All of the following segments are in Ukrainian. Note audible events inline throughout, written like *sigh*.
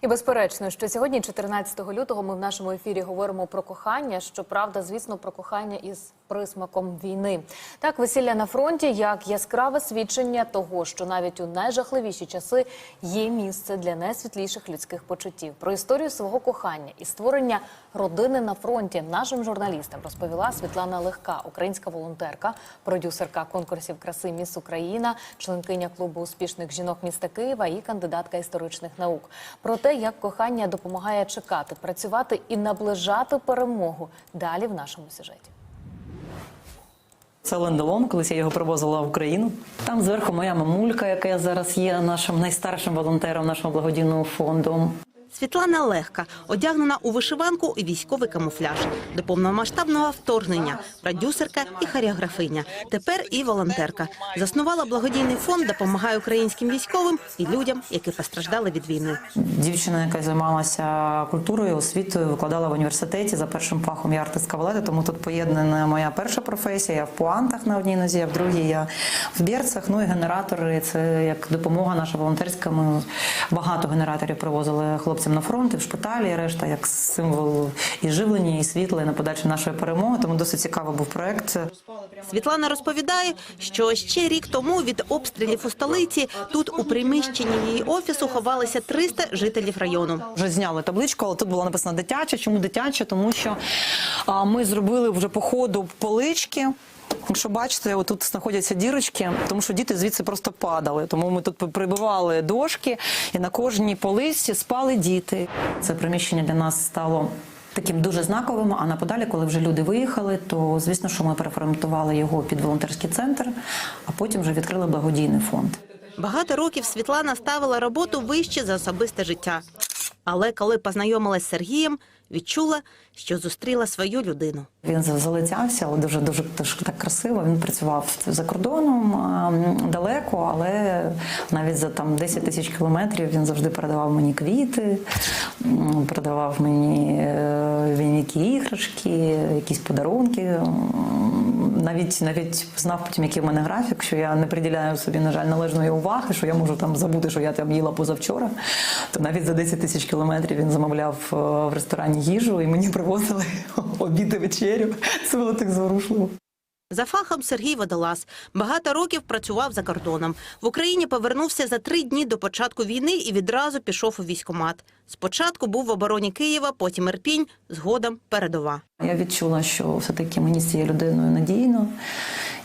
І безперечно, що сьогодні, 14 лютого, ми в нашому ефірі говоримо про кохання. Щоправда, звісно, про кохання із присмаком війни. Так, весілля на фронті як яскраве свідчення того, що навіть у найжахливіші часи є місце для найсвітліших людських почуттів. Про історію свого кохання і створення родини на фронті нашим журналістам розповіла Світлана Легка, українська волонтерка, продюсерка конкурсів краси Міс Україна, членкиня клубу успішних жінок міста Києва і кандидатка історичних наук. Про те, як кохання допомагає чекати, працювати і наближати перемогу. Далі в нашому сюжеті. Це Ленделон, колись я його привозила в Україну. Там зверху моя мамулька, яка зараз є нашим найстаршим волонтером нашого благодійного фонду. Світлана Легка, одягнена у вишиванку і військовий камуфляж. До повномасштабного вторгнення, продюсерка і хореографиня. Тепер і волонтерка. Заснувала благодійний фонд, допомагає українським військовим і людям, які постраждали від війни. Дівчина, яка займалася культурою, освітою, викладала в університеті за першим фахом я артистка балету, тому тут поєднана моя перша професія. Я в пуантах на одній нозі, а в другій я в берцах. Ну і генератори. Це як допомога наша волонтерська. Ми багато генераторів привозили хлопцям на фронт, і в шпиталі, і решта як символ і живлення, і світла, і на подальше нашої перемоги. Тому досить цікавий був проект. Світлана розповідає, що ще рік тому від обстрілів у столиці тут у приміщенні її офісу ховалися 300 жителів району. Вже зняли табличку, але тут було написано дитяче. Чому дитяче? Тому що ми зробили вже по ходу полички. Якщо бачите, отут знаходяться дірочки, тому що діти звідси просто падали. Тому ми тут прибивали дошки, і на кожній полиці спали діти. Це приміщення для нас стало. Таким дуже знаковим. А на подалі, коли вже люди виїхали, то звісно, що ми переформатували його під волонтерський центр, а потім вже відкрили благодійний фонд. Багато років Світлана ставила роботу вище за особисте життя. Але коли познайомилась з Сергієм, відчула, що зустріла свою людину. Він залицявся, але дуже дуже так красиво. Він працював за кордоном далеко, але навіть за там 10 тисяч кілометрів він завжди передавав мені квіти, передавав мені е, він які іграшки, якісь подарунки. Навіть навіть знав потім, який в мене графік, що я не приділяю собі, на жаль, належної уваги, що я можу там забути, що я там їла позавчора. То навіть за 10 тисяч кілометрів він замовляв е, в ресторані їжу і мені привозили *laughs* обід і вечерю. Це було так зворушливо. За фахом Сергій Водолаз багато років працював за кордоном. В Україні повернувся за три дні до початку війни і відразу пішов у військкомат. Спочатку був в обороні Києва, потім Ірпінь, згодом передова. Я відчула, що все-таки мені з цією людиною надійно,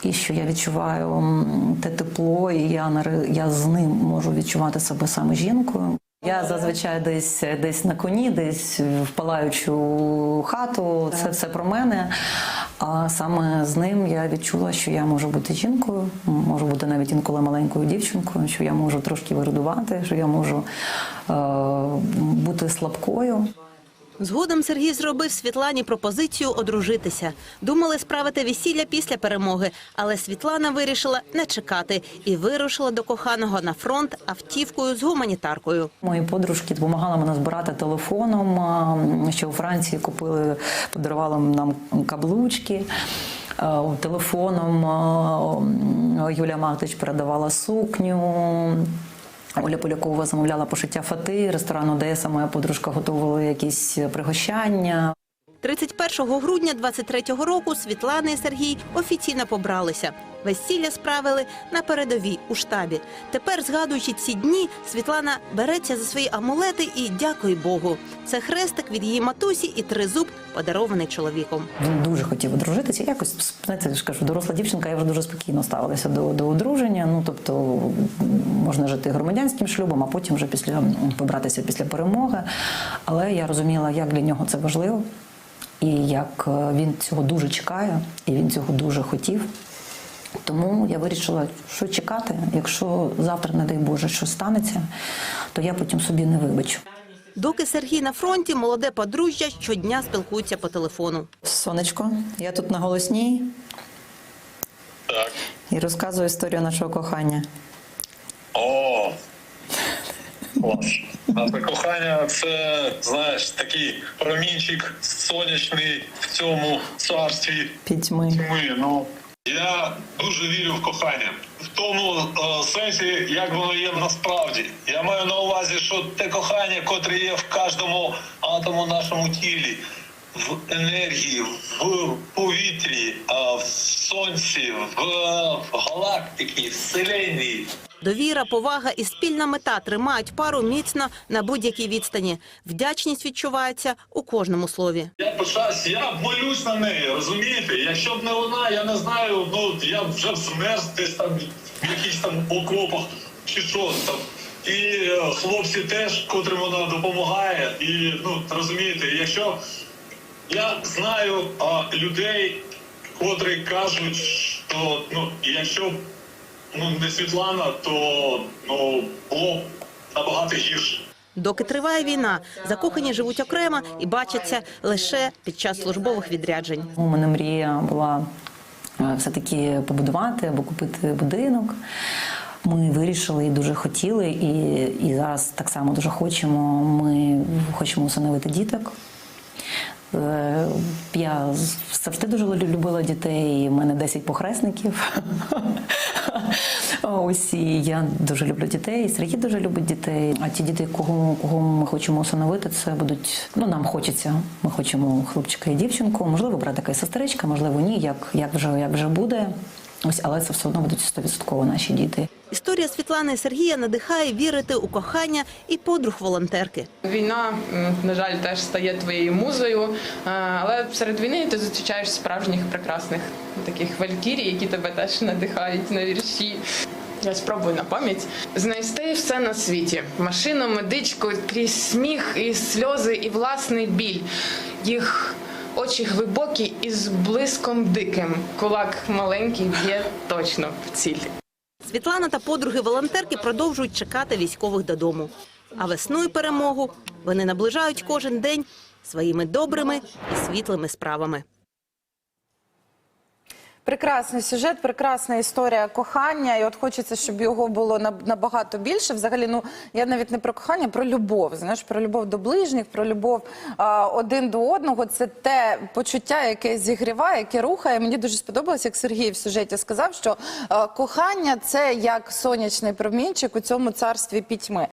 і що я відчуваю те тепло, і я, я з ним можу відчувати себе саме жінкою. Я зазвичай десь десь на коні, десь в палаючу хату. Це все про мене. А саме з ним я відчула, що я можу бути жінкою, можу бути навіть інколи маленькою дівчинкою, що я можу трошки вирадувати, що я можу е, бути слабкою. Згодом Сергій зробив Світлані пропозицію одружитися. Думали справити весілля після перемоги, але Світлана вирішила не чекати і вирушила до коханого на фронт автівкою з гуманітаркою. Мої подружки допомагали мене збирати телефоном. Ще у Франції купили, подарували нам каблучки. Телефоном Юлія Мартич передавала сукню. Оля Полякова замовляла пошиття фати, ресторан Одеса, моя подружка готувала якісь пригощання. 31 грудня 23-го року Світлана і Сергій офіційно побралися. Весілля справили на передовій у штабі. Тепер, згадуючи ці дні, Світлана береться за свої амулети і дякує Богу. Це хрестик від її матусі і тризуб, подарований чоловіком. Він дуже хотів одружитися. Якось знаєте, я кажу, доросла дівчинка, я вже дуже спокійно ставилася до, до одруження. Ну тобто можна жити громадянським шлюбом, а потім вже після побратися після перемоги. Але я розуміла, як для нього це важливо, і як е, він цього дуже чекає, і він цього дуже хотів. Тому я вирішила, що чекати. Якщо завтра, не дай Боже, що станеться, то я потім собі не вибачу. Доки Сергій на фронті, молоде подружжя щодня спілкуються по телефону. Сонечко, я тут на голосній Так. і розказую історію нашого кохання. О! Клас. Наше кохання це, знаєш, такий промінчик сонячний в цьому царстві Пітьми. тьми. Ну, Я дуже вірю в кохання. В тому е, сенсі, як воно є насправді. Я маю на увазі, що те кохання, котре є в кожному атому нашому тілі, в енергії, в повітрі, е, в сонці, в, в галактиці, в вселенні. Довіра, повага і спільна мета тримають пару міцно на будь-якій відстані. Вдячність відчувається у кожному слові. Я пишаюсь, я молюсь на неї, розумієте? Якщо б не вона, я не знаю, ну я вже б змерз десь там в якихось там окопах чи що там. І е, хлопці теж, котрим вона допомагає. І ну розумієте, якщо я знаю а, людей, котрі кажуть, що ну якщо ну не Світлана, то ну було набагато гірше. Доки триває війна, закохані живуть окремо і бачаться лише під час службових відряджень. У мене мрія була е, все-таки побудувати або купити будинок. Ми вирішили і дуже хотіли, і, і зараз так само дуже хочемо. Ми хочемо усиновити діток. Е, Я завжди дуже любила дітей. в мене 10 похресників. *laughs* Ось і я дуже люблю дітей. і Сергій дуже любить дітей. А ті діти, кого, кого ми хочемо усиновити, це будуть. Ну нам хочеться. Ми хочемо хлопчика і дівчинку. Можливо, братика і сестричка, можливо, ні. Як, як вже як вже буде. Ось, але це все одно будуть 100% наші діти. Історія Світлани і Сергія надихає вірити у кохання і подруг волонтерки. Війна, на жаль, теж стає твоєю музою, е, але серед війни ти зустрічаєш справжніх прекрасних таких валькірій, які тебе теж надихають на вірші. Я спробую на пам'ять знайти все на світі: машину, медичку, крізь сміх і сльози, і власний біль. Їх глибокі і з блиском диким. Кулак маленький б'є точно в ціль. Світлана та подруги волонтерки продовжують чекати військових додому. А весну і перемогу вони наближають кожен день своїми добрими і світлими справами. Прекрасний сюжет, прекрасна історія кохання, і от хочеться, щоб його було на- набагато більше. Взагалі, ну я навіть не про кохання, про любов. Знаєш, про любов до ближніх, про любов а, один до одного. Це те почуття, яке зігріває, яке рухає. Мені дуже сподобалось, як Сергій в сюжеті сказав, що а, кохання це як сонячний промінчик у цьому царстві пітьми.